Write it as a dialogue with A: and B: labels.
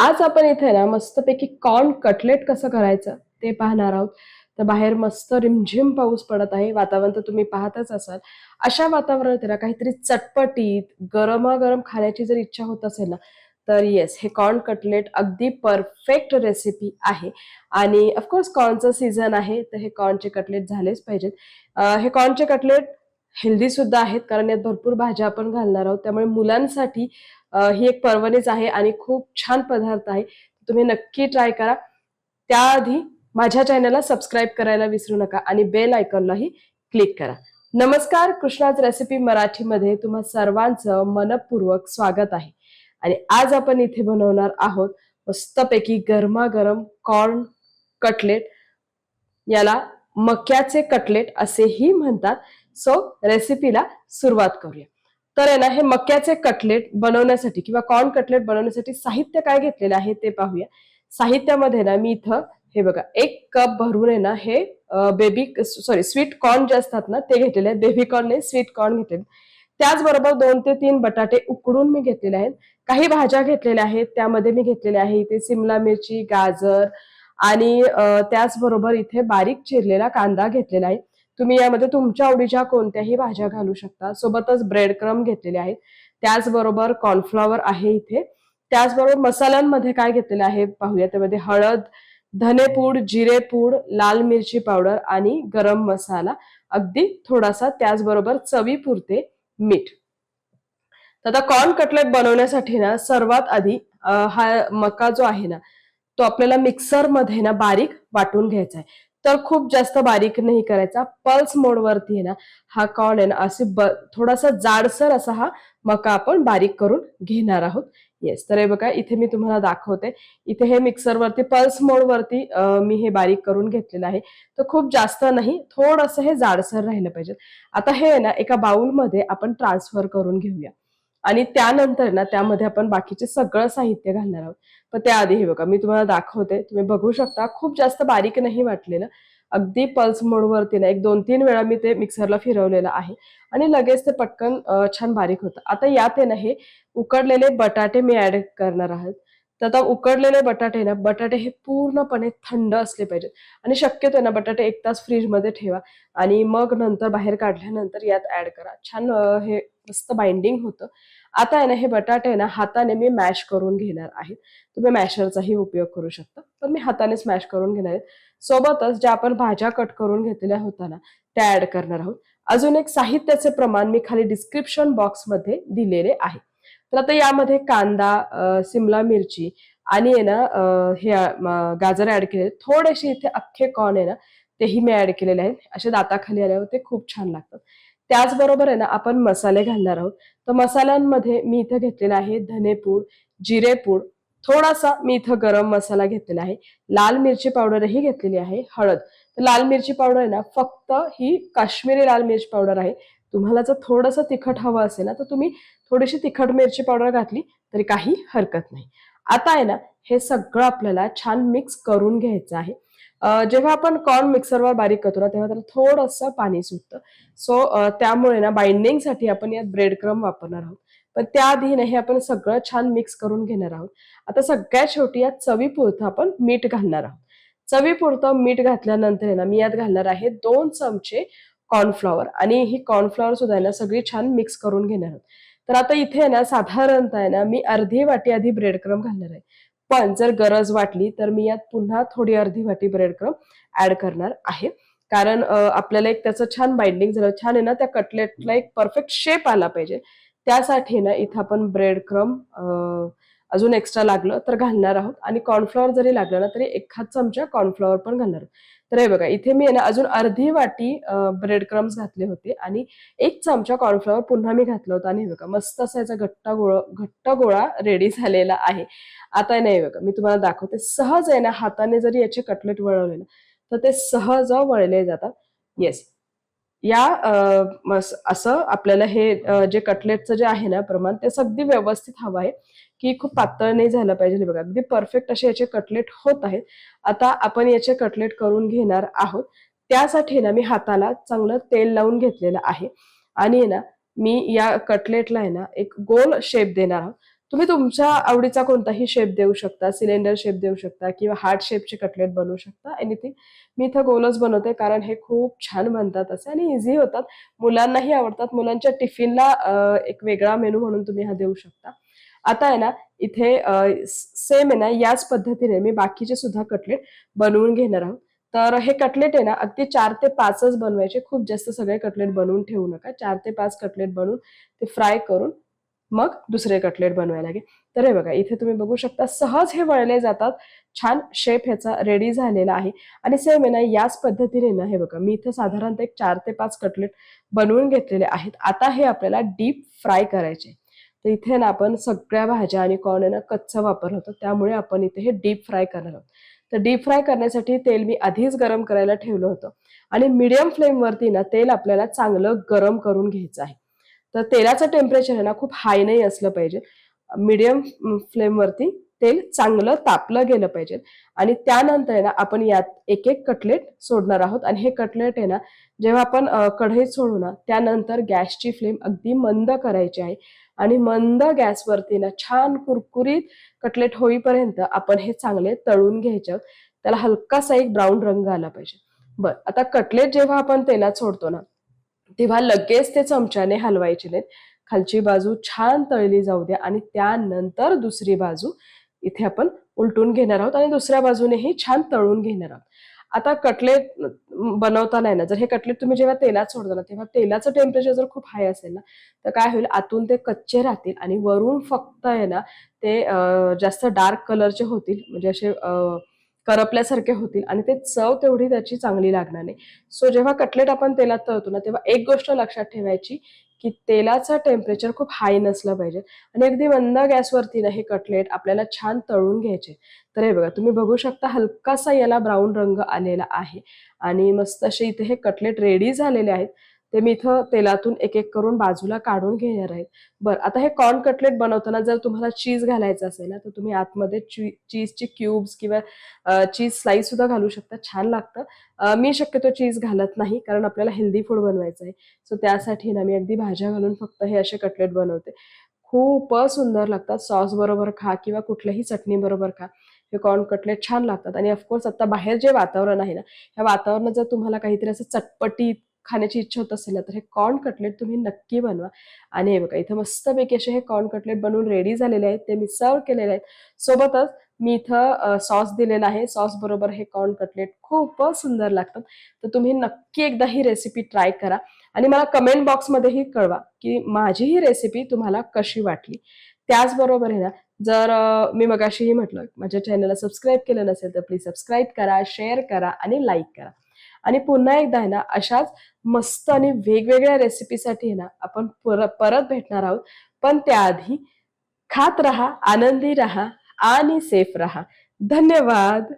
A: आज आपण इथे ना मस्तपैकी कॉर्न कटलेट कसं करायचं ते पाहणार आहोत. तर बाहेर मस्त रिमझिम पाऊस पडत आहे. वातावरण तर तुम्ही पाहतच असाल. अशा वातावरणात ना काहीतरी चटपटीत गरमागरम खाण्याची जर इच्छा होत असेल ना तर येस हे कॉर्न कटलेट अगदी परफेक्ट रेसिपी आहे. आणि ऑफकोर्स कॉर्नचं सीझन आहे तर हे कॉर्नचे कटलेट झालेच पाहिजेत. हे कॉर्नचे कटलेट हेल्दी सुद्धा आहेत कारण यात भरपूर भाज्या आपण घालणार आहोत. त्यामुळे मुलांसाठी ही एक पर्वणीच आहे आणि खूप छान पदार्थ आहे. तुम्ही नक्की ट्राय करा. त्याआधी माझ्या चॅनलला सबस्क्राईब करायला विसरू नका आणि बेल आयकॉनलाही क्लिक करा. नमस्कार कृष्णाज रेसिपी मराठीमध्ये तुम्हा सर्वांचं मनपूर्वक स्वागत आहे. आणि आज आपण इथे बनवणार आहोत मस्तपैकी गरमागरम कॉर्न कटलेट. याला मक्याचे कटलेट असेही म्हणतात. सो रेसिपीला सुरुवात करूया. तर आहे ना हे मक्याचे कटलेट बनवण्यासाठी किंवा कॉर्न कटलेट बनवण्यासाठी साहित्य काय घेतलेलं आहे ते पाहूया. साहित्यामध्ये ना मी इथं हे बघा एक कप भरून आहे ना हे बेबी सॉरी स्वीट कॉर्न जे असतात ना ते घेतलेले आहेत. बेबी कॉर्न नाही स्वीट कॉर्न घेतलेले त्याचबरोबर दोन ते तीन बटाटे उकडून मी घेतलेले आहेत. काही भाज्या घेतलेल्या आहेत त्यामध्ये मी घेतलेले आहे इथे सिमला मिरची गाजर आणि त्याचबरोबर इथे बारीक चिरलेला कांदा घेतलेला आहे. तुम्ही यामध्ये तुमच्या आवडीच्या कोणत्याही भाज्या घालू शकता. सोबतच ब्रेड क्रम घेतलेले आहेत त्याचबरोबर कॉर्नफ्लॉवर आहे इथे. त्याचबरोबर मसाल्यांमध्ये काय घेतलेलं आहे पाहूया. त्यामध्ये हळद धनेपूड जिरेपूड लाल मिरची पावडर आणि गरम मसाला. अगदी थोडासा त्याचबरोबर चवीपुरते मीठ. तर आता कॉर्न कटलेट बनवण्यासाठी ना सर्वात आधी हा मका जो आहे ना तो आपल्याला मिक्सरमध्ये ना बारीक वाटून घ्यायचा आहे. तर खूप जास्त बारीक नाही करायचा. पल्स मोडवरती आहे ना हा कॉर्न आहे ना असे ब- थोडासा जाडसर असा हा मका आपण बारीक करून घेणार आहोत. येस तर हे बघा इथे मी तुम्हाला दाखवते. इथे हे मिक्सरवरती पल्स मोडवरती मी हे बारीक करून घेतलेलं आहे. तर खूप जास्त नाही थोडंसं हे जाडसर राहिलं पाहिजे. आता हे आहे ना एका बाउलमध्ये आपण ट्रान्सफर करून घेऊया. आणि त्यानंतर ना त्यामध्ये आपण बाकीचे सगळं साहित्य घालणार आहोत. पण त्याआधी हे बघा मी तुम्हाला दाखवते. तुम्ही बघू शकता खूप जास्त बारीक नाही वाटलेलं. अगदी पल्स मोडवरती ना एक दोन तीन वेळा मी ते मिक्सरला फिरवलेलं आहे. आणि लगेच ते पटकन छान बारीक होतं. आता यात आहे ना हे उकडलेले बटाटे मी ऍड करणार आहोत. तर आता उकडलेले बटाटे ना बटाटे हे पूर्णपणे थंड असले पाहिजेत. आणि शक्यतो आहे ना बटाटे एक तास फ्रीजमध्ये ठेवा. आणि मग नंतर बाहेर काढल्यानंतर यात ऍड करा. छान हे मस्त बाइंडिंग होतं. आता आहे ना हे बटाटे ना हाताने मी मॅश करून घेणार आहे. तुम्ही मॅशरचाही उपयोग करू शकता. पण मी हातानेच मॅश करून घेणार आहे. सोबतच ज्या आपण भाज्या कट करून घेतलेल्या होत्या ना त्या ऍड करणार आहोत. अजून एक साहित्याचे प्रमाण मी खाली डिस्क्रिप्शन बॉक्समध्ये दिलेले आहे. तर आता यामध्ये कांदा सिमला मिरची आणि आहे ना हे गाजर ऍड केले थोडेसे इथे अख्खे कॉर्न आहे ना तेही मी ऍड केलेले आहेत. असे दाताखाली आल्यावर ते खूप छान लागतात. त्याचबरोबर आहे ना आपण मसाले घालणार आहोत. तर मसाल्यांमध्ये मी इथं घेतलेला आहे धनेपूड जिरेपूड थोडासा मी इथं गरम मसाला घेतलेला आहे. लाल मिरची पावडरही घेतलेली आहे हळद. तर लाल मिरची पावडर आहे ना फक्त ही काश्मीरी लाल मिरची पावडर आहे. तुम्हाला जर थोडंसं तिखट हवं असेल ना तर तुम्ही थोडीशी तिखट मिरची पावडर घातली तरी काही हरकत नाही. आता आहे ना हे सगळं आपल्याला छान मिक्स करून घ्यायचं आहे. जेव्हा आपण कॉर्न मिक्सरवर बारीक करतो ना तेव्हा त्याला थोडंसं पाणी सुटतं. सो त्यामुळे ना बाइंडिंगसाठी आपण यात ब्रेड क्रम वापरणार आहोत. पण त्याआधी ना हे आपण सगळं छान मिक्स करून घेणार आहोत. आता सगळ्यात शेवटी यात चवीपुरतं आपण मीठ घालणार आहोत. चवीपुरतं मीठ घातल्यानंतर आहे ना मी यात घालणार आहे दोन चमचे कॉर्नफ्लॉवर. आणि ही कॉर्नफ्लॉवर सुद्धा आहे ना सगळी छान मिक्स करून घेणार आहोत. तर आता इथे आहे ना साधारणतः आहे ना मी अर्धी वाटी आधी ब्रेड क्रम घालणार आहे. पण जर गरज वाटली तर मी यात पुन्हा थोडी अर्धी वाटी ब्रेड क्रम ऍड करणार आहे. कारण आपल्याला एक त्याचं छान बाइंडिंग झालं छान आहे ना त्या कटलेटला एक परफेक्ट शेप आला पाहिजे. त्यासाठी ना इथं आपण ब्रेड क्रम अजून एक्स्ट्रा लागलं तर घालणार आहोत. आणि कॉर्नफ्लॉवर जरी लागलं ना तरी एखाद चमचा कॉर्नफ्लॉवर पण घालणार आहोत. तर हे बघा इथे मी ना अजून अर्धी वाटी ब्रेड क्रम्स घातले होते आणि एक चमचा कॉर्नफ्लॉवर पुन्हा मी घातलं होतं आणि हे बघा मस्त असा याचा घट्ट गोळा घट्ट गोळा रेडी झालेला आहे. आता आहे ना हे बघा मी तुम्हाला दाखवते. सहज आहे ना हाताने जरी याचे कटलेट वळवले ना तर ते सहज वळले जातात. येस या असं आपल्याला हे जे कटलेटचं जे आहे ना प्रमाण ते अगदी व्यवस्थित हवं आहे. की खूप पातळ नाही झालं पाहिजे हे बघा. अगदी परफेक्ट असे याचे कटलेट होत आहेत. आता आपण याचे कटलेट करून घेणार आहोत. त्यासाठी ना मी हाताला चांगलं तेल लावून घेतलेलं आहे. आणि आहे ना मी या कटलेटला आहे ना एक गोल शेप देणार आहोत. तुम्ही तुमच्या आवडीचा कोणताही शेप देऊ शकता सिलेंडर शेप देऊ शकता किंवा हार्ट शेपचे कटलेट बनवू शकता. एनिथिंग मी इथं गोलच बनवते कारण हे खूप छान बनतात असे आणि इझी होतात. मुलांनाही आवडतात. मुलांच्या टिफिनला एक वेगळा मेनू म्हणून तुम्ही हा देऊ शकता. आता आहे ना इथे सेम आहे ना याच पद्धतीने मी बाकीचे सुद्धा कटलेट बनवून घेणार आहोत. तर हे कटलेट आहे ना अगदी चार ते पाचच बनवायचे. खूप जास्त सगळे कटलेट बनवून ठेवू नका. चार ते पाच कटलेट बनवून ते फ्राय करून मग दुसरे कटलेट बनवायला लागेल. तर हे बघा इथे तुम्ही बघू शकता सहज हे वळले जातात. छान शेप ह्याचा रेडी झालेला आहे. आणि सेम आहे ना याच पद्धतीने ना हे बघा मी इथे साधारणतः एक चार ते पाच कटलेट बनवून घेतलेले आहेत. आता हे आपल्याला डीप फ्राय करायचे. तर इथे ना आपण सगळ्या भाज्या आणि कॉर्न ना कच्चा वापर होतो. त्यामुळे आपण इथे हे डीप फ्राय करणार आहोत. तर डीप फ्राय करण्यासाठी तेल मी आधीच गरम करायला ठेवलं होतं. आणि मिडियम फ्लेमवरती ना तेल आपल्याला चांगलं गरम करून घ्यायचं आहे. तर तेलाचं टेम्परेचर आहे ना खूप हाय नाही असलं पाहिजे. मिडियम फ्लेमवरती तेल चांगलं तापलं गेलं पाहिजे. आणि त्यानंतर आहे ना आपण यात एक एक कटलेट सोडणार आहोत. आणि हे कटलेट आहे ना जेव्हा आपण कढईत सोडू ना त्यानंतर गॅसची फ्लेम अगदी मंद करायची आहे. आणि मंद गॅसवरती ना छान कुरकुरीत कटलेट होईपर्यंत आपण हे चांगले तळून घ्यायचे. त्याला हलकासा एक ब्राऊन रंग आला पाहिजे. बर आता कटलेट जेव्हा आपण तेलात सोडतो ना तेव्हा लगेच ते चमच्याने हलवायचे नाहीत. खालची बाजू छान तळली जाऊ द्या. आणि त्यानंतर दुसरी बाजू इथे आपण उलटून घेणार आहोत आणि दुसऱ्या बाजूनेही छान तळून घेणार आहोत. आता कटलेट बनवताना आहे ना जर हे कटलेट तुम्ही जेव्हा तेलात सोडता ना तेव्हा तेलाचं टेम्परेचर जर खूप हाय असेल ना तर काय होईल? आतून ते कच्चे राहतील आणि वरून फक्त आहे ना ते जास्त डार्क कलरचे होतील म्हणजे असे करपल्यासारखे होतील आणि ते चव तेवढी त्याची चांगली लागणार नाही. सो जेव्हा कटलेट आपण तेलात तळतो ना तेव्हा एक गोष्ट लक्षात ठेवायची की तेलाचं टेम्परेचर खूप हाय नसलं पाहिजे. आणि अगदी मंद गॅसवरती ना हे कटलेट आपल्याला छान तळून घ्यायचे. तर हे बघा तुम्ही बघू शकता हलकासा याला ब्राऊन रंग आलेला आहे. आणि मस्त असे इथे हे कटलेट रेडी झालेले आहेत. ते मी इथं तेलातून एक एक करून बाजूला काढून घेणार आहेत बरं आता हे कॉर्न कटलेट बनवताना जर तुम्हाला चीज घालायचं असेल ना तर तुम्ही आतमध्ये चीजची क्यूब्स किंवा चीज स्लाईस सुद्धा घालू शकता. छान लागतं. मी शक्यतो चीज घालत नाही कारण आपल्याला हेल्दी फूड बनवायचं आहे. सो त्यासाठी ना मी अगदी भाज्या घालून फक्त हे असे कटलेट बनवते. खूप सुंदर लागतात. सॉस बरोबर खा किंवा कुठल्याही चटणी बरोबर खा. हे कॉर्न कटलेट छान लागतात. आणि ऑफकोर्स आता बाहेर जे वातावरण आहे ना ह्या वातावरणात जर तुम्हाला काहीतरी असं चटपटीत खाण्याची इच्छा होत असेल ना तर हे कॉर्न कटलेट तुम्ही नक्की बनवा. आणि हे बघा इथं मस्तपैकी असे हे कॉर्न कटलेट बनवून रेडी झालेले आहेत. ते मी सर्व केलेले आहेत. सोबतच मी इथं सॉस दिलेला आहे. सॉस बरोबर हे कॉर्न कटलेट खूपच सुंदर लागतात. तर तुम्ही नक्की एकदा ही रेसिपी ट्राय करा. आणि मला कमेंट बॉक्समध्येही कळवा की माझी ही रेसिपी तुम्हाला कशी वाटली. त्याचबरोबर आहे ना जर मी मगाशीही म्हटलं माझ्या चॅनलला सबस्क्राईब केलं नसेल तर प्लीज सबस्क्राईब करा शेअर करा आणि लाईक करा. आणि पुन्हा एकदा आहे ना अशाच मस्त आणि वेगवेगळ्या रेसिपीसाठी आहे ना आपण पर- परत भेटणार आहोत. पण त्याआधी खात रहा आनंदी रहा आणि सेफ रहा. धन्यवाद.